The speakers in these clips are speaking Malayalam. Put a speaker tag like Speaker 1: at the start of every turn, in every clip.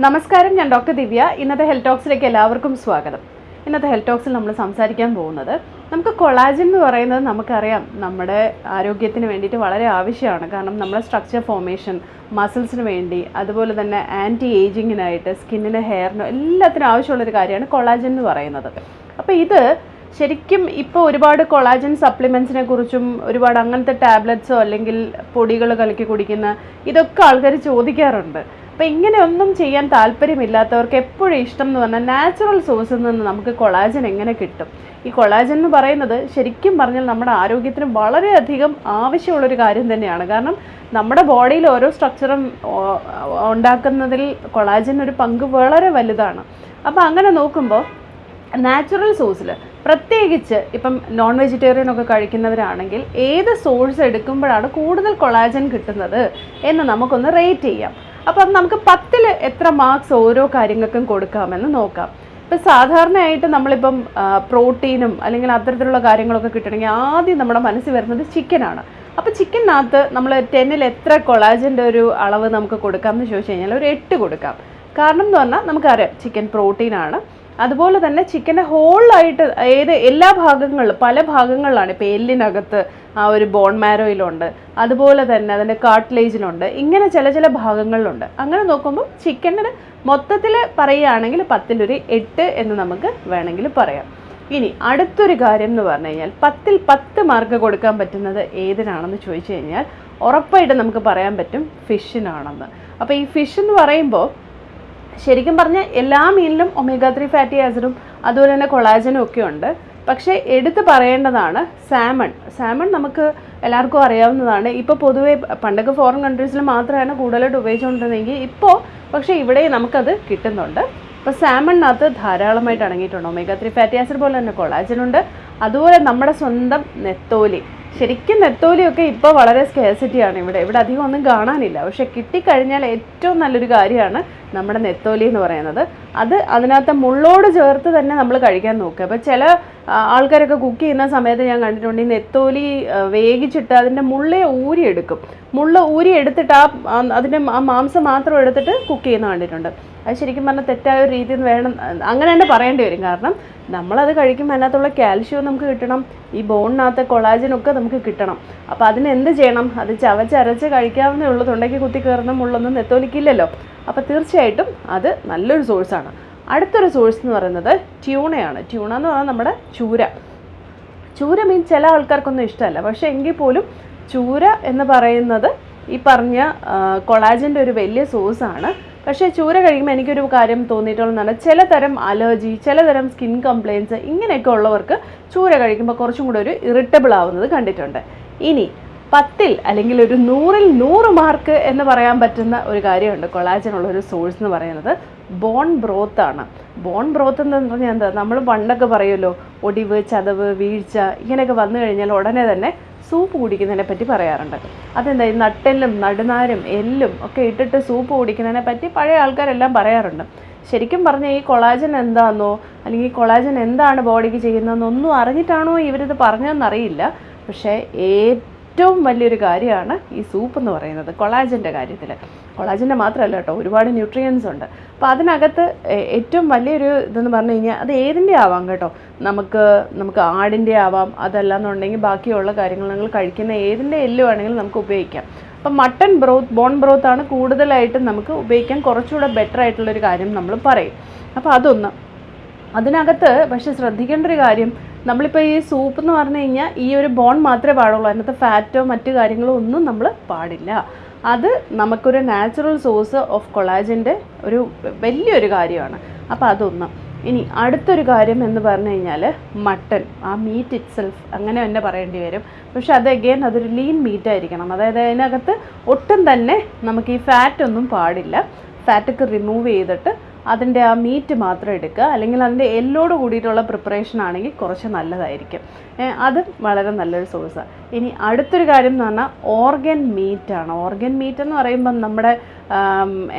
Speaker 1: നമസ്കാരം ഞാൻ ഡോക്ടർ ദിവ്യ. ഇന്നത്തെ ഹെൽത്ത് ടോക്സിലേക്ക് എല്ലാവർക്കും സ്വാഗതം. ഇന്നത്തെ ഹെൽത്ത് ടോക്സിൽ നമ്മൾ സംസാരിക്കാൻ പോകുന്നത് നമുക്ക് കൊളാജൻ എന്ന് പറയുന്നത് നമുക്കറിയാം. നമ്മുടെ ആരോഗ്യത്തിന് വേണ്ടിയിട്ട് വളരെ ആവശ്യമാണ്. കാരണം നമ്മുടെ സ്ട്രക്ചർ ഫോർമേഷൻ മസിൽസിന് വേണ്ടി അതുപോലെ തന്നെ ആന്റി ഏജിങ്ങിനായിട്ട് സ്കിന്നിന് ഹെയറിനോ എല്ലാത്തിനും ആവശ്യമുള്ളൊരു കാര്യമാണ് കൊളാജൻ എന്ന് പറയുന്നത്. അപ്പോൾ ഇത് ശരിക്കും ഇപ്പോൾ ഒരുപാട് കൊളാജൻ സപ്ലിമെൻസിനെ കുറിച്ചും ഒരുപാട് അങ്ങനത്തെ ടാബ്ലറ്റ്സോ അല്ലെങ്കിൽ പൊടികൾ കലക്കി കുടിക്കുന്ന ഇതൊക്കെ ആൾക്കാർ ചോദിക്കാറുണ്ട്. അപ്പോൾ ഇങ്ങനെ ഒന്നും ചെയ്യാൻ താല്പര്യമില്ലാത്തവർക്ക് എപ്പോഴും ഇഷ്ടം എന്ന് പറഞ്ഞാൽ നാച്ചുറൽ സോഴ്സിൽ നിന്ന് നമുക്ക് കൊളാജൻ എങ്ങനെ കിട്ടും? ഈ കൊളാജൻ എന്ന് പറയുന്നത് ശരിക്കും പറഞ്ഞാൽ നമ്മുടെ ആരോഗ്യത്തിന് വളരെയധികം ആവശ്യമുള്ളൊരു കാര്യം തന്നെയാണ്. കാരണം നമ്മുടെ ബോഡിയിൽ ഓരോ സ്ട്രക്ചറും ഉണ്ടാക്കുന്നതിൽ കൊളാജൻ ഒരു പങ്ക് വളരെ വലുതാണ്. അപ്പോൾ അങ്ങനെ നോക്കുമ്പോൾ നാച്ചുറൽ സോഴ്സിൽ പ്രത്യേകിച്ച് ഇപ്പം നോൺ വെജിറ്റേറിയൻ ഒക്കെ കഴിക്കുന്നവരാണെങ്കിൽ ഏത് സോഴ്സ് എടുക്കുമ്പോഴാണ് കൂടുതൽ കൊളാജൻ കിട്ടുന്നത് എന്ന് നമുക്കൊന്ന് റേറ്റ് ചെയ്യാം. അപ്പം നമുക്ക് പത്തിൽ എത്ര മാർക്സ് ഓരോ കാര്യങ്ങൾക്കും കൊടുക്കാമെന്ന് നോക്കാം. ഇപ്പം സാധാരണയായിട്ട് നമ്മളിപ്പം പ്രോട്ടീനും അല്ലെങ്കിൽ അത്തരത്തിലുള്ള കാര്യങ്ങളൊക്കെ കിട്ടണമെങ്കിൽ ആദ്യം നമ്മുടെ മനസ്സിൽ വരുന്നത് ചിക്കനാണ് അപ്പോൾ ചിക്കനകത്ത് നമ്മൾ ടെന്നിൽ എത്ര കൊളാജന്റെ ഒരു അളവ് നമുക്ക് കൊടുക്കാമെന്ന് ചോദിച്ചു കഴിഞ്ഞാൽ ഒരു എട്ട് കൊടുക്കാം. കാരണം എന്ന് പറഞ്ഞാൽ നമുക്കറിയാം ചിക്കൻ പ്രോട്ടീനാണ് അതുപോലെ തന്നെ ചിക്കന്റെ ഹോളായിട്ട് ഏത് എല്ലാ ഭാഗങ്ങളിലും പല ഭാഗങ്ങളിലാണ് ഇപ്പോൾ എല്ലിനകത്ത് ആ ഒരു ബോൺ മാരോയിലുണ്ട് അതുപോലെ തന്നെ അതിന്റെ കാർട്ടിലേജിലുണ്ട് ഇങ്ങനെ ചില ചില ഭാഗങ്ങളിലുണ്ട്. അങ്ങനെ നോക്കുമ്പോൾ ചിക്കനിന് മൊത്തത്തിൽ പറയുകയാണെങ്കിൽ പത്തിലൊരു എട്ട് എന്ന് നമുക്ക് വേണമെങ്കിൽ പറയാം. ഇനി അടുത്തൊരു കാര്യം എന്ന് പറഞ്ഞു കഴിഞ്ഞാൽ പത്തിൽ പത്ത് മാർക്ക് കൊടുക്കാൻ പറ്റുന്നത് ഏതിനാണെന്ന് ചോദിച്ചു കഴിഞ്ഞാൽ ഉറപ്പായിട്ട് നമുക്ക് പറയാൻ പറ്റും ഫിഷിനാണെന്ന്. അപ്പോൾ ഈ ഫിഷ് എന്ന് പറയുമ്പോൾ ശരിക്കും പറഞ്ഞാൽ എല്ലാ മീനിലും ഒമേഗ ത്രീ ഫാറ്റി ആസിഡും അതുപോലെ തന്നെ കൊളാജനും ഒക്കെ ഉണ്ട്. പക്ഷേ എടുത്തു പറയേണ്ടതാണ് സാമൺ സാമൺ നമുക്ക് എല്ലാവർക്കും അറിയാവുന്നതാണ്. ഇപ്പോൾ പൊതുവേ പണ്ടൊക്കെ ഫോറിൻ കൺട്രീസിൽ മാത്രമാണ് കൂടുതലായിട്ട് ഉപയോഗിച്ചുകൊണ്ടിരുന്നെങ്കിൽ ഇപ്പോൾ പക്ഷേ ഇവിടെ നമുക്കത് കിട്ടുന്നുണ്ട്. ഇപ്പോൾ സാമണിനകത്ത് ധാരാളമായിട്ട് അടങ്ങിയിട്ടുണ്ട്. ഒമേഗ ത്രീ ഫാറ്റി ആസിഡ് പോലെ തന്നെ കൊളാജനുണ്ട് അതുപോലെ നമ്മുടെ സ്വന്തം നെത്തോലി. ശരിക്കും നെത്തോലിയൊക്കെ ഇപ്പോൾ വളരെ സ്കേസിറ്റിയാണ് ഇവിടെ. ഇവിടെ അധികം ഒന്നും കാണാനില്ല. പക്ഷേ കിട്ടിക്കഴിഞ്ഞാൽ ഏറ്റവും നല്ലൊരു കാര്യമാണ് നമ്മുടെ നെത്തോലി എന്ന് പറയുന്നത്. അത് അതിനകത്ത് മുള്ളോട് ചേർത്ത് തന്നെ നമ്മൾ കഴിക്കാൻ നോക്കുക. അപ്പോൾ ചില ആൾക്കാരൊക്കെ കുക്ക് ചെയ്യുന്ന സമയത്ത് ഞാൻ കണ്ടിട്ടുണ്ട് ഈ നെത്തോലി വേഗിച്ചിട്ട് അതിന്റെ മുള്ളെ ഊരിയെടുക്കും മുള്ള ഊരി എടുത്തിട്ട് ആ അതിന്റെ ആ മാംസം മാത്രം എടുത്തിട്ട് കുക്ക് ചെയ്യുന്ന കണ്ടിട്ടുണ്ട്. അത് ശരിക്കും പറഞ്ഞാൽ തെറ്റായ ഒരു രീതിയിൽ നിന്ന് വേണം അങ്ങനെ തന്നെ പറയേണ്ടി വരും. കാരണം നമ്മളത് കഴിക്കുമ്പോൾ അതിനകത്തുള്ള കാൽഷ്യവും നമുക്ക് കിട്ടണം ഈ ബോണിനകത്ത് കൊളാജിനൊക്കെ നമുക്ക് കിട്ടണം. അപ്പോൾ അതിനെന്ത് ചെയ്യണം? അത് ചവച്ചരച്ച് കഴിക്കാവുന്നേ ഉള്ളൂ. തൊണ്ടയ്ക്ക് കുത്തി കയറുന്ന മുള്ളൊന്നും നെത്തോലിക്കില്ലല്ലോ അപ്പോൾ തീർച്ചയായിട്ടും അത് നല്ലൊരു സോഴ്സാണ് അടുത്തൊരു സോഴ്സ് എന്ന് പറയുന്നത് ട്യൂണയാണ് ട്യൂണ എന്ന് പറഞ്ഞാൽ നമ്മുടെ ചൂര. ചൂര മീൻ ചില ആൾക്കാർക്കൊന്നും ഇഷ്ടമല്ല. പക്ഷേ എങ്കിൽ പോലും ചൂര എന്ന് പറയുന്നത് ഈ പറഞ്ഞ കൊളാജന്റെ ഒരു വലിയ സോഴ്സാണ് പക്ഷേ ചൂര കഴിക്കുമ്പോൾ എനിക്കൊരു കാര്യം തോന്നിയിട്ടുള്ളതെന്ന് ചിലതരം അലർജി ചിലതരം സ്കിൻ കംപ്ലയിൻസ് ഇങ്ങനെയൊക്കെ ഉള്ളവർക്ക് ചൂര കഴിക്കുമ്പോൾ കുറച്ചും കൂടെ ഒരു ഇറിറ്റബിൾ ആവുന്നത് കണ്ടിട്ടുണ്ട്. ഇനി പത്തിൽ അല്ലെങ്കിൽ ഒരു നൂറിൽ നൂറ് മാർക്ക് എന്ന് പറയാൻ പറ്റുന്ന ഒരു കാര്യമുണ്ട്. കൊളാജനുള്ള ഒരു സോഴ്സ് എന്ന് പറയുന്നത് ബോൺ ബ്രോത്ത് ആണ്. ബോൺ ബ്രോത്ത് എന്ന് പറഞ്ഞാൽ എന്താ? നമ്മൾ പണ്ടൊക്കെ പറയുമല്ലോ ഒടിവ് ചതവ് വീഴ്ച ഇങ്ങനെയൊക്കെ വന്നു കഴിഞ്ഞാൽ ഉടനെ തന്നെ സൂപ്പ് കുടിക്കുന്നതിനെ പറ്റി പറയാറുണ്ട്. അതെന്താ? ഈ നട്ടെല്ലും നടുനാരും എല്ലും ഒക്കെ ഇട്ടിട്ട് സൂപ്പ് കുടിക്കുന്നതിനെ പറ്റി പഴയ ആൾക്കാരെല്ലാം പറയാറുണ്ട്. ശരിക്കും പറഞ്ഞാൽ ഈ കൊളാജൻ എന്താണെന്നോ അല്ലെങ്കിൽ കൊളാജൻ എന്താണ് ബോഡിക്ക് ചെയ്യുന്നതെന്നൊന്നും അറിഞ്ഞിട്ടാണോ ഇവരിത് പറഞ്ഞതെന്നറിയില്ല. പക്ഷേ ഏറ്റവും വലിയൊരു കാര്യമാണ് ഈ സൂപ്പ് എന്ന് പറയുന്നത് കൊളാജന്റെ കാര്യത്തിൽ. കൊളാജന്റെ മാത്രമല്ല കേട്ടോ ഒരുപാട് ന്യൂട്രിയൻസ് ഉണ്ട്. അപ്പോൾ അതിനകത്ത് ഏറ്റവും വലിയൊരു ഇതെന്ന് പറഞ്ഞു കഴിഞ്ഞാൽ അത് ഏതിന്റെ ആവാം കേട്ടോ? നമുക്ക് നമുക്ക് ആടിന്റെ ആവാം അതല്ല എന്നുണ്ടെങ്കിൽ ബാക്കിയുള്ള കാര്യങ്ങൾ നിങ്ങൾ കഴിക്കുന്ന ഏതിന്റെ എല്ല് വേണമെങ്കിലും നമുക്ക് ഉപയോഗിക്കാം. അപ്പം മട്ടൺ ബ്രോത്ത് ബോൺ ബ്രോത്താണ് കൂടുതലായിട്ടും നമുക്ക് ഉപയോഗിക്കാൻ കുറച്ചുകൂടെ ബെറ്റർ ആയിട്ടുള്ളൊരു കാര്യം നമ്മൾ പറയും. അപ്പോൾ അതൊന്ന് അതിനകത്ത് പക്ഷെ ശ്രദ്ധിക്കേണ്ട ഒരു കാര്യം നമ്മളിപ്പോൾ ഈ സൂപ്പ് എന്ന് പറഞ്ഞു കഴിഞ്ഞാൽ ഈ ഒരു ബോൺ മാത്രമേ പാടുള്ളൂ. അതിനകത്ത് ഫാറ്റോ മറ്റു കാര്യങ്ങളോ ഒന്നും നമ്മൾ പാടില്ല. അത് നമുക്കൊരു നാച്ചുറൽ സോഴ്സ് ഓഫ് കൊളാജിന്റെ ഒരു വലിയൊരു കാര്യമാണ്. അപ്പോൾ അതൊന്ന്. ഇനി അടുത്തൊരു കാര്യം എന്ന് പറഞ്ഞു കഴിഞ്ഞാൽ മട്ടൺ ആ മീറ്റ് ഇറ്റ്സെൽഫ് അങ്ങനെ തന്നെ പറയേണ്ടി വരും. പക്ഷെ അത് അഗെയിൻ അതൊരു ലീൻ മീറ്റ് ആയിരിക്കണം. അതായത് അതിനകത്ത് ഒട്ടും തന്നെ നമുക്ക് ഈ ഫാറ്റ് ഒന്നും പാടില്ല. ഫാറ്റൊക്കെ റിമൂവ് ചെയ്തിട്ട് അതിന്റെ ആ മീറ്റ് മാത്രം എടുക്കുക. അല്ലെങ്കിൽ അതിന്റെ എല്ലോട് കൂടിയിട്ടുള്ള പ്രിപ്പറേഷൻ ആണെങ്കിൽ കുറച്ച് നല്ലതായിരിക്കും. അതും വളരെ നല്ലൊരു സോഴ്സാണ് ഇനി അടുത്തൊരു കാര്യം എന്ന് പറഞ്ഞാൽ ഓർഗൻ മീറ്റാണ് ഓർഗൻ മീറ്റ് എന്ന് പറയുമ്പം നമ്മുടെ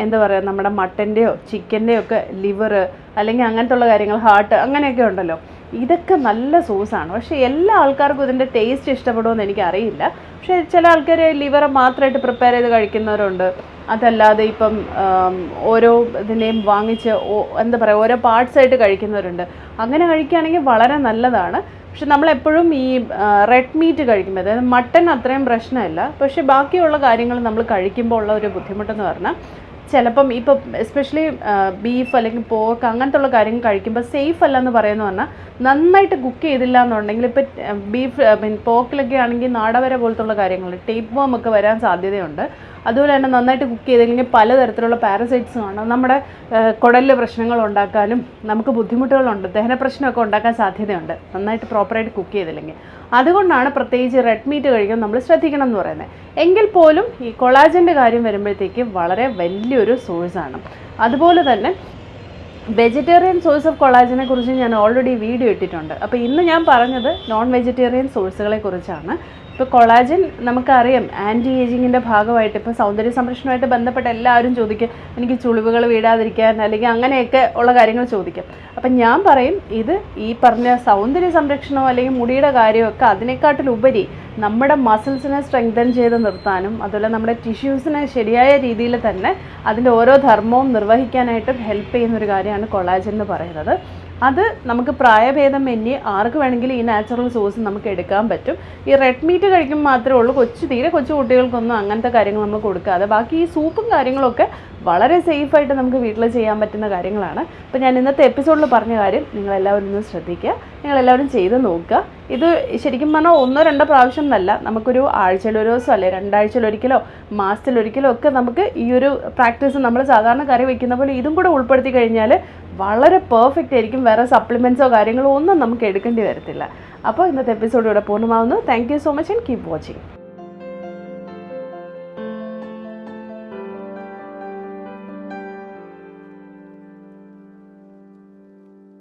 Speaker 1: എന്താ പറയുക നമ്മുടെ മട്ടന്റെയോ ചിക്കന്റെയോ ഒക്കെ ലിവർ അല്ലെങ്കിൽ അങ്ങനത്തെ ഉള്ള കാര്യങ്ങൾ ഹാർട്ട് അങ്ങനെയൊക്കെ ഉണ്ടല്ലോ. ഇതൊക്കെ നല്ല സോസാണ്. പക്ഷേ എല്ലാ ആൾക്കാർക്കും ഇതിന്റെ ടേസ്റ്റ് ഇഷ്ടപ്പെടുമെന്ന് എനിക്കറിയില്ല. പക്ഷേ ചില ആൾക്കാർ ലിവർ മാത്രമായിട്ട് പ്രിപ്പയർ ചെയ്ത് കഴിക്കുന്നവരുണ്ട്. അതല്ലാതെ ഇപ്പം ഓരോ ഇതിനെയും വാങ്ങിച്ച് എന്താ പറയുക ഓരോ പാർട്സ് ആയിട്ട് കഴിക്കുന്നവരുണ്ട്. അങ്ങനെ കഴിക്കുകയാണെങ്കിൽ വളരെ നല്ലതാണ്. പക്ഷെ നമ്മളെപ്പോഴും ഈ റെഡ് മീറ്റ് കഴിക്കുമ്പോൾ അതായത് മട്ടൺ അത്രയും പ്രശ്നമല്ല. പക്ഷേ ബാക്കിയുള്ള കാര്യങ്ങൾ നമ്മൾ കഴിക്കുമ്പോൾ ഉള്ള ഒരു ബുദ്ധിമുട്ടെന്ന് പറഞ്ഞാൽ ചിലപ്പം ഇപ്പം എസ്പെഷ്യലി ബീഫ് അല്ലെങ്കിൽ പോർക്ക് അങ്ങനത്തെ ഉള്ള കാര്യങ്ങൾ കഴിക്കുമ്പോൾ സേഫ് അല്ല എന്ന് പറയുന്നത് പറഞ്ഞാൽ നന്നായിട്ട് കുക്ക് ചെയ്തില്ല എന്നുണ്ടെങ്കിൽ ഇപ്പം ബീഫ് പോക്കിലൊക്കെ ആണെങ്കിൽ നാടവര പോലത്തുള്ള കാര്യങ്ങൾ ടേപ്പ് വോം ഒക്കെ വരാൻ സാധ്യതയുണ്ട്. അതുപോലെ തന്നെ നന്നായിട്ട് കുക്ക് ചെയ്തില്ലെങ്കിൽ പലതരത്തിലുള്ള പാരസൈറ്റ്സ് കാണാം. നമ്മുടെ കുടലിൽ പ്രശ്നങ്ങൾ ഉണ്ടാക്കാനും നമുക്ക് ബുദ്ധിമുട്ടുകളുണ്ട് ദഹന പ്രശ്നമൊക്കെ ഉണ്ടാക്കാൻ സാധ്യതയുണ്ട്. നന്നായിട്ട് പ്രോപ്പറായിട്ട് കുക്ക് ചെയ്തില്ലെങ്കിൽ. അതുകൊണ്ടാണ് പ്രത്യേകിച്ച് റെഡ് മീറ്റ് കഴിക്കാൻ നമ്മൾ ശ്രദ്ധിക്കണം എന്ന് പറയുന്നത്. എങ്കിൽ പോലും ഈ കൊളാജന്റെ കാര്യം വരുമ്പോഴത്തേക്ക് വളരെ വലിയൊരു സോഴ്സാണ് അതുപോലെ തന്നെ വെജിറ്റേറിയൻ സോഴ്സ് ഓഫ് കൊളാജിനെ കുറിച്ച് ഞാൻ ഓൾറെഡി വീഡിയോ ഇട്ടിട്ടുണ്ട്. അപ്പോൾ ഇന്ന് ഞാൻ പറഞ്ഞത് നോൺ വെജിറ്റേറിയൻ സോഴ്സുകളെ കുറിച്ചാണ്. ഇപ്പോൾ കൊളാജൻ നമുക്കറിയാം ആന്റി ഏജിങ്ങിന്റെ ഭാഗമായിട്ട് ഇപ്പോൾ സൗന്ദര്യ സംരക്ഷണമായിട്ട് ബന്ധപ്പെട്ട എല്ലാവരും ചോദിക്കും എനിക്ക് ചുളിവുകൾ വീടാതിരിക്കാൻ അല്ലെങ്കിൽ അങ്ങനെയൊക്കെ ഉള്ള കാര്യങ്ങൾ ചോദിക്കും. അപ്പം ഞാൻ പറയും ഇത് ഈ പറഞ്ഞ സൗന്ദര്യ സംരക്ഷണമോ അല്ലെങ്കിൽ മുടിയുടെ കാര്യമൊക്കെ അതിനെക്കാട്ടിലുപരി നമ്മുടെ മസിൽസിനെ സ്ട്രെങ്തൻ ചെയ്ത് നിർത്താനും അതുപോലെ നമ്മുടെ ടിഷ്യൂസിനെ ശരിയായ രീതിയിൽ തന്നെ അതിന്റെ ഓരോ ധർമ്മവും നിർവഹിക്കാനായിട്ടും ഹെൽപ്പ് ചെയ്യുന്ന ഒരു കാര്യമാണ് കൊളാജൻ എന്ന് പറയുന്നത്. അത് നമുക്ക് പ്രായഭേദം മെന്യേ ആർക്ക് വേണമെങ്കിലും ഈ നാച്ചുറൽ സോസ് നമുക്ക് എടുക്കാൻ പറ്റും. ഈ റെഡ് മീറ്റ് കഴിക്കുമ്പോൾ മാത്രമേ ഉള്ളൂ. കൊച്ചു തീരെ കൊച്ചു കുട്ടികൾക്കൊന്നും അങ്ങനത്തെ കാര്യങ്ങൾ നമ്മൾ കൊടുക്കാതെ. ബാക്കി ഈ സൂപ്പും കാര്യങ്ങളൊക്കെ വളരെ സേഫായിട്ട് നമുക്ക് വീട്ടിൽ ചെയ്യാൻ പറ്റുന്ന കാര്യങ്ങളാണ്. അപ്പോൾ ഞാൻ ഇന്നത്തെ എപ്പിസോഡിൽ പറഞ്ഞ കാര്യം നിങ്ങളെല്ലാവരും ഒന്ന് ശ്രദ്ധിക്കുക. നിങ്ങളെല്ലാവരും ചെയ്ത് നോക്കുക. ഇത് ശരിക്കും പറഞ്ഞാൽ ഒന്നോ രണ്ടോ പ്രാവശ്യം എന്നല്ല നമുക്കൊരു ആഴ്ചയിൽ ഒരു ദിവസം അല്ലെ മാസത്തിൽ ഒരിക്കലോ ഒക്കെ നമുക്ക് ഈ ഒരു പ്രാക്ടീസ് നമ്മൾ സാധാരണ കറി വെക്കുന്ന പോലെ ഇതും കൂടെ ഉൾപ്പെടുത്തി കഴിഞ്ഞാൽ വളരെ പെർഫെക്റ്റ് ആയിരിക്കും. വേറെ സപ്ലിമെന്റ്സോ കാര്യങ്ങളോ ഒന്നും നമുക്ക് എടുക്കേണ്ടി വരത്തില്ല. അപ്പോൾ ഇന്നത്തെ എപ്പിസോഡ് ഇവിടെ പൂർണമാവുന്നു. Thank you so much and keep watching